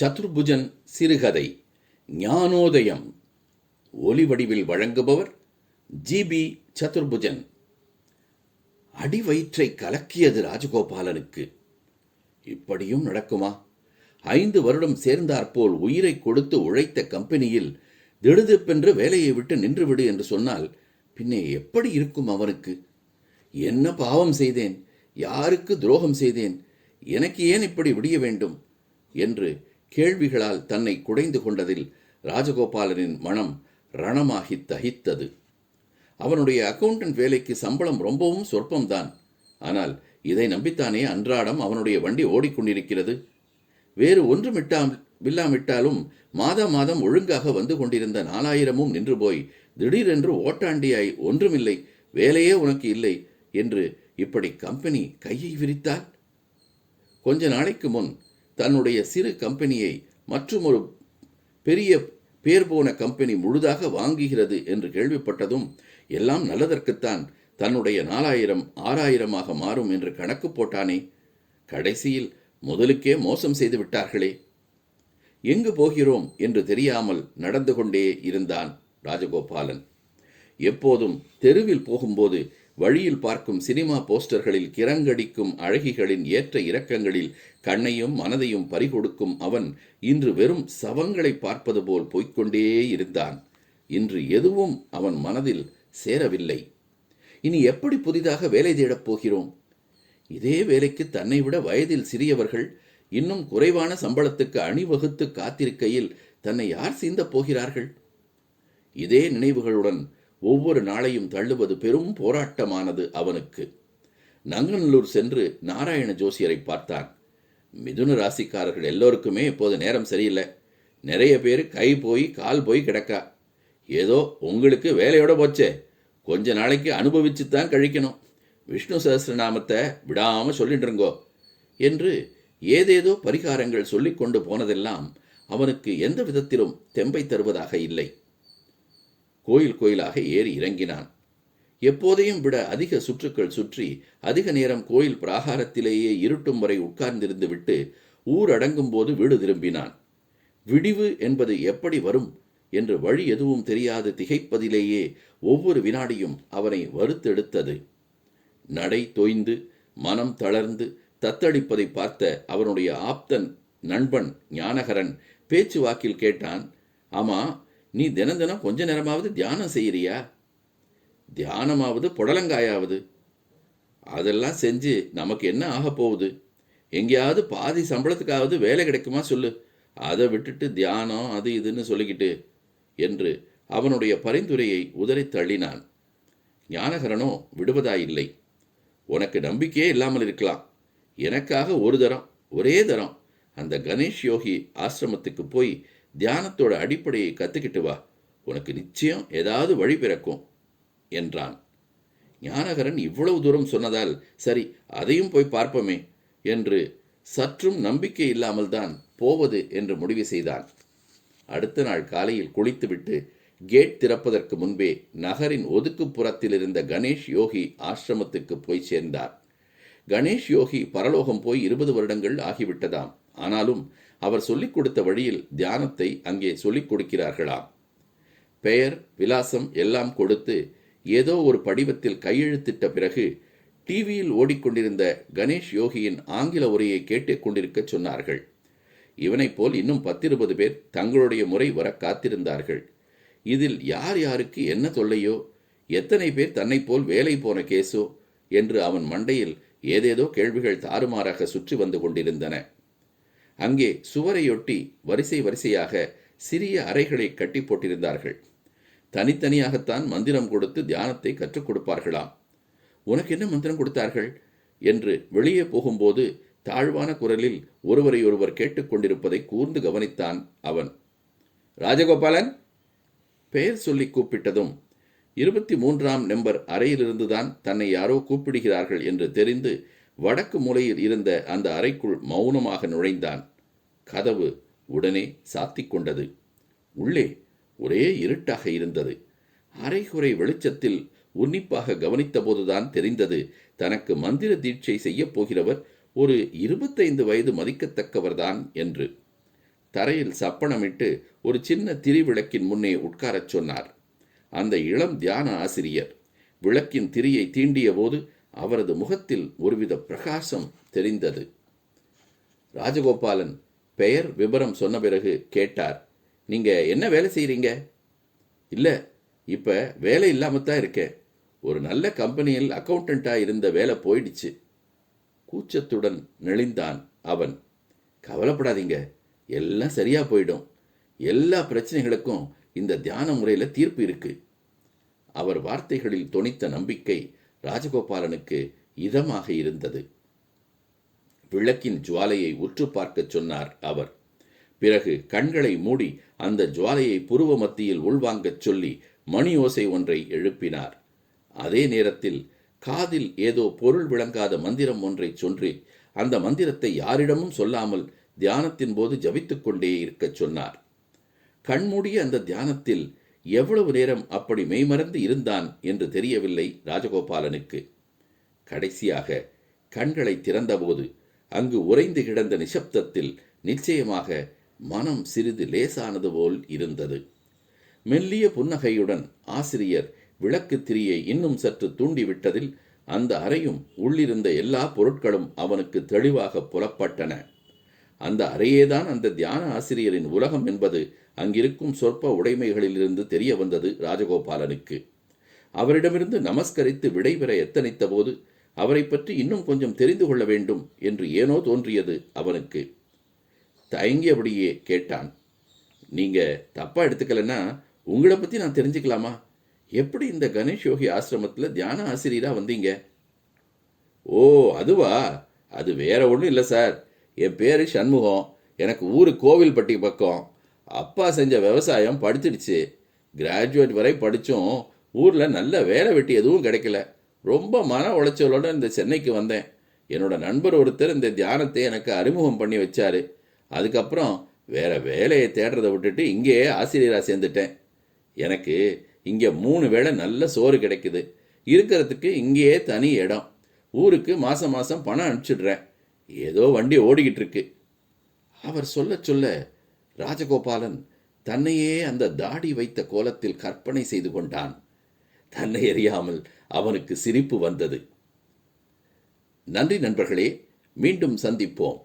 சதுர்புஜன் சிறுகதை ஞானோதயம். ஒலி வடிவில் வழங்குபவர் ஜிபி சதுர்புஜன். அடிவயிற்றை கலக்கியது ராஜகோபாலனுக்கு. இப்படியும் நடக்குமா? ஐந்து வருடம் சேர்ந்தாற்போல் உயிரை கொடுத்து உழைத்த கம்பெனியில் திடுதிப்பென்று வேலையை விட்டு நின்றுவிடு என்று சொன்னால் பின்னே எப்படி இருக்கும் அவனுக்கு? என்ன பாவம் செய்தேன்? யாருக்கு துரோகம் செய்தேன்? எனக்கு ஏன் இப்படி விடிய வேண்டும்? என்று கேள்விகளால் தன்னை குடைந்து கொண்டதில் ராஜகோபாலனின் மனம் ரணமாகி தகித்தது. அவனுடைய அக்கவுண்டன்ட் வேலைக்கு சம்பளம் ரொம்பவும் சொற்பம்தான். ஆனால் இதை நம்பித்தானே அன்றாடம் அவனுடைய வண்டி ஓடிக்கொண்டிருக்கிறது. வேறு ஒன்றுமிட்டாம் வில்லாமிட்டாலும் மாதா மாதம் ஒழுங்காக வந்து கொண்டிருந்த நாலாயிரமும் நின்று போய் திடீரென்று ஓட்டாண்டியாய் ஒன்றுமில்லை வேலையே உனக்கு இல்லை என்று இப்படி கம்பெனி கையை விரித்தால் கொஞ்ச நாளைக்கு முன் தன்னுடைய சிறு கம்பெனியை மற்றும் ஒரு பெரிய பேர் போன கம்பெனி முழுதாக வாங்குகிறது என்று கேள்விப்பட்டதும் எல்லாம் நல்லதற்குத்தான் தன்னுடைய நாலாயிரம் ஆறாயிரமாக மாறும் என்று கணக்கு போட்டானே. கடைசியில் முதலுக்கே மோசம் செய்து விட்டார்களே. எங்கு போகிறோம்? என்று தெரியாமல் நடந்து கொண்டே இருந்தான் ராஜகோபாலன். எப்போதும் தெருவில் போகும்போது வழியில் பார்க்கும் சினிமா போஸ்டர்களில் கிறங்கடிக்கும் அழகிகளின் ஏற்ற இறக்கங்களில் கண்ணையும் மனதையும் பறிகொடுக்கும் அவன் இன்று வெறும் சவங்களை பார்ப்பது போல் போய்க்கொண்டே இருந்தான். இன்று எதுவும் அவன் மனதில் சேரவில்லை. இனி எப்படி புதிதாக வேலை தேடப் போகிறோம்? இதே வேலைக்கு தன்னை விட வயதில் சிறியவர்கள் இன்னும் குறைவான சம்பளத்துக்கு அணிவகுத்து காத்திருக்கையில் தன்னை யார் சீந்தப் போகிறார்கள்? இதே நினைவுகளுடன் ஒவ்வொரு நாளையும் தள்ளுவது பெரும் போராட்டமானது அவனுக்கு. நங்கநல்லூர் சென்று நாராயண ஜோசியரை பார்த்தான். மிதுன ராசிக்காரர்கள் எல்லோருக்குமே இப்போது நேரம் சரியில்லை. நிறைய பேர் கை போய் கால் போய் கிடக்கா. ஏதோ உங்களுக்கு வேலையோட போச்சே. கொஞ்ச நாளைக்கு அனுபவிச்சு தான் கழிக்கணும். விஷ்ணு சஹஸ்ரநாமத்தை விடாமல் சொல்லிட்டு இருங்கோ என்று ஏதேதோ பரிகாரங்கள் சொல்லிக்கொண்டு போனதெல்லாம் அவனுக்கு எந்த விதத்திலும் தெம்பை தருவதாக இல்லை. கோயில் கோயிலாக ஏறி இறங்கினான். எப்போதையும் விட அதிக சுற்றுக்கள் சுற்றி அதிக நேரம் கோயில் பிராகாரத்திலேயே இருட்டும் வரை உட்கார்ந்திருந்து விட்டு ஊர் அடங்கும் போது வீடு திரும்பினான். விடிவு என்பது எப்படி வரும் என்று வழி எதுவும் தெரியாது திகைப்பதிலேயே ஒவ்வொரு வினாடியும் அவனை வறுத்தெடுத்தது நடை தொய்ந்து மனம் தளர்ந்து தத்தளிப்பதை பார்த்த அவனுடைய ஆப்தன் நண்பன் ஞானகரன் பேச்சு வாக்கில் கேட்டான் ஆமா நீ தினம் தினம் கொஞ்ச நேரமாவது தியானம் செய்கிறியா தியானமாவது புடலங்காயாவது. அதெல்லாம் செஞ்சு நமக்கு என்ன ஆக போகுது? எங்கேயாவது பாதி சம்பளத்துக்காவது வேலை கிடைக்குமா சொல்லு. அதை விட்டுட்டு தியானம் அது இதுன்னு சொல்லிக்கிட்டு என்று அவனுடைய பரிந்துரையை உதறி தள்ளினான். ஞானகரனோ விடுவதாயில்லை. உனக்கு நம்பிக்கையே இல்லாமல் இருக்கலாம். எனக்காக ஒரு தரம் ஒரே தரம். அந்த கணேஷ் யோகி ஆசிரமத்துக்கு போய் தியானத்தோட அடிப்படையை கற்றுக்கிட்டு வா. உனக்கு நிச்சயம் ஏதாவது வழி பிறக்கும் என்றான். ஞானகரன் இவ்வளவு தூரம் சொன்னதால் சரி அதையும் போய் பார்ப்போமே என்று சற்றும் நம்பிக்கை இல்லாமல் தான் போவது என்று முடிவு செய்தான். அடுத்த நாள் காலையில் குளித்துவிட்டு கேட் திறப்பதற்கு முன்பே நகரின் ஒதுக்குப்புறத்தில் இருந்த கணேஷ் யோகி ஆசிரமத்துக்கு போய் சேர்ந்தார். கணேஷ் யோகி பரலோகம் போய் இருபது வருடங்கள் ஆகிவிட்டதாம். ஆனாலும் அவர் சொல்லிக் கொடுத்த வழியில் தியானத்தை அங்கே சொல்லிக் கொடுக்கிறார்களாம். பெயர் விலாசம் எல்லாம் கொடுத்து ஏதோ ஒரு படிவத்தில் கையெழுத்திட்ட பிறகு டிவியில் ஓடிக்கொண்டிருந்த கணேஷ் யோகியின் ஆங்கில உரையை கேட்டுக் கொண்டிருக்க சொன்னார்கள். இவனைப் போல் இன்னும் பத்திருபது பேர் தங்களுடைய முறை வர காத்திருந்தார்கள். இதில் யார் யாருக்கு என்ன தொல்லையோ எத்தனை பேர் தன்னைப்போல் வேலை போன கேசோ என்று அவன் மண்டையில் ஏதேதோ கேள்விகள் தாறுமாறாக சுற்றி வந்து கொண்டிருந்தன. அங்கே சுவரையொட்டி வரிசை வரிசையாக சிறிய அறைகளை கட்டி போட்டிருந்தார்கள். தனித்தனியாகத்தான் மந்திரம் கொடுத்து தியானத்தை கற்றுக் கொடுப்பார்களாம். உனக்கு என்ன மந்திரம் கொடுத்தார்கள்? என்று வெளியே போகும்போது தாழ்வான குரலில் ஒருவரையொருவர் கேட்டுக்கொண்டிருப்பதை கூர்ந்து கவனித்தான் அவன். ராஜகோபாலன்! பெயர் சொல்லி கூப்பிட்டதும் இருபத்தி மூன்றாம் நம்பர் அறையிலிருந்துதான் தன்னை யாரோ கூப்பிடுகிறார்கள் என்று தெரிந்து வடக்கு மூலையில் இருந்த அந்த அறைக்குள் மௌனமாக நுழைந்தான். கதவு உடனே சாத்திக் கொண்டது. உள்ளே ஒரே இருட்டாக இருந்தது. அரைகுறை வெளிச்சத்தில் உன்னிப்பாக கவனித்தபோதுதான் தெரிந்தது தனக்கு மந்திர தீட்சை செய்யப் போகிறவர் ஒரு இருபத்தைந்து வயது மதிக்கத்தக்கவர்தான் என்று. தரையில் சப்பனமிட்டு ஒரு சின்ன திரிவிளக்கின் முன்னே உட்காரச் சொன்னார். அந்த இளம் தியான ஆசிரியர் விளக்கின் திரியை தீண்டிய போது அவரது முகத்தில் ஒருவித பிரகாசம் தெரிந்தது. ராஜகோபாலன் பெயர் விபரம் சொன்ன பிறகு கேட்டார் நீங்க என்ன வேலை செய்கிறீங்க இல்லை இப்ப வேலை இல்லாம தான் இருக்கேன். ஒரு நல்ல கம்பெனியில் அக்கௌண்டண்ட்டாக இருந்த வேலை போயிடுச்சு. கூச்சத்துடன் நெளிந்தான் அவன். கவலைப்படாதீங்க எல்லாம் சரியா போயிடும். எல்லா பிரச்சனைகளுக்கும் இந்த தியான முறையில் தீர்ப்பு இருக்கு. அவர் வார்த்தைகளில் தொனித்த நம்பிக்கை ராஜகோபாலனுக்கு இதமாக இருந்தது. விளக்கின் ஜுவாலையை உற்று பார்க்கச் சொன்னார் அவர். பிறகு கண்களை மூடி அந்த ஜுவாலையை புருவ மத்தியில் உள்வாங்கச் சொல்லி மணி ஓசை ஒன்றை எழுப்பினார். அதே நேரத்தில் காதில் ஏதோ பொருள் விளங்காத மந்திரம் ஒன்றை சொல்லி அந்த மந்திரத்தை யாரிடமும் சொல்லாமல் தியானத்தின் போது ஜபித்துக் கொண்டே இருக்கச் சொன்னார். கண்மூடிய அந்த தியானத்தில் எவ்வளவு நேரம் அப்படி மெய்மறந்து இருந்தான் என்று தெரியவில்லை ராஜகோபாலனுக்கு. கடைசியாக கண்களை திறந்தபோது அங்கு உறைந்து கிடந்த நிசப்தத்தில் நிச்சயமாக மனம் சிறிது லேசானது போல் இருந்தது. மெல்லிய புன்னகையுடன் ஆசிரியர் விளக்கு திரியை இன்னும் சற்று தூண்டிவிட்டதில் அந்த அறையும் உள்ளிருந்த எல்லா பொருட்களும் அவனுக்கு தெளிவாக புலப்பட்டன. அந்த அறையேதான் அந்த தியான ஆசிரியரின் உலகம் என்பது அங்கிருக்கும் சொற்ப உடைமைகளிலிருந்து தெரிய வந்தது ராஜகோபாலனுக்கு. அவரிடமிருந்து நமஸ்கரித்து விடைபெற எத்தனித்த போது அவரை பற்றி இன்னும் கொஞ்சம் தெரிந்து கொள்ள வேண்டும் என்று ஏனோ தோன்றியது அவனுக்கு. தயங்கியபடியே கேட்டான். நீங்க தப்பா எடுத்துக்கலன்னா உங்களை பத்தி நான் தெரிஞ்சுக்கலாமா? எப்படி இந்த கணேஷ் யோகி ஆசிரமத்தில் தியான ஆசிரியராக வந்தீங்க? ஓ அதுவா? அது வேற ஒன்றும் இல்லை சார். என் பேர் சண்முகம். எனக்கு ஊர் கோவில்பட்டி பக்கம். அப்பா செஞ்ச விவசாயம் படுத்துடுச்சு. கிராஜுவேட் வரை படித்தும் ஊரில் நல்ல வேலை வெட்டி எதுவும் கிடைக்கல. ரொம்ப மன உளைச்சலோடு இந்த சென்னைக்கு வந்தேன். என்னோட நண்பர் ஒருத்தர் இந்த தியானத்தை எனக்கு அறிமுகம் பண்ணி வச்சாரு. அதுக்கப்புறம் வேற வேலையை தேடுறதை விட்டுட்டு இங்கேயே ஆசிரியராக சேர்ந்துட்டேன். எனக்கு இங்கே மூணு வேளை நல்ல சோறு கிடைக்குது. இருக்கிறதுக்கு இங்கேயே தனி இடம். ஊருக்கு மாதம் மாதம் பணம் அனுப்பிச்சிடுறேன். ஏதோ வண்டி ஓடிக்கிட்டு இருக்கு. அவர் சொல்ல சொல்ல ராஜகோபாலன் தன்னையே அந்த தாடி வைத்த கோலத்தில் கற்பனை செய்து கொண்டான். தன்னை அறியாமல் அவனுக்கு சிரிப்பு வந்தது. நன்றி நண்பர்களே மீண்டும் சந்திப்போம்.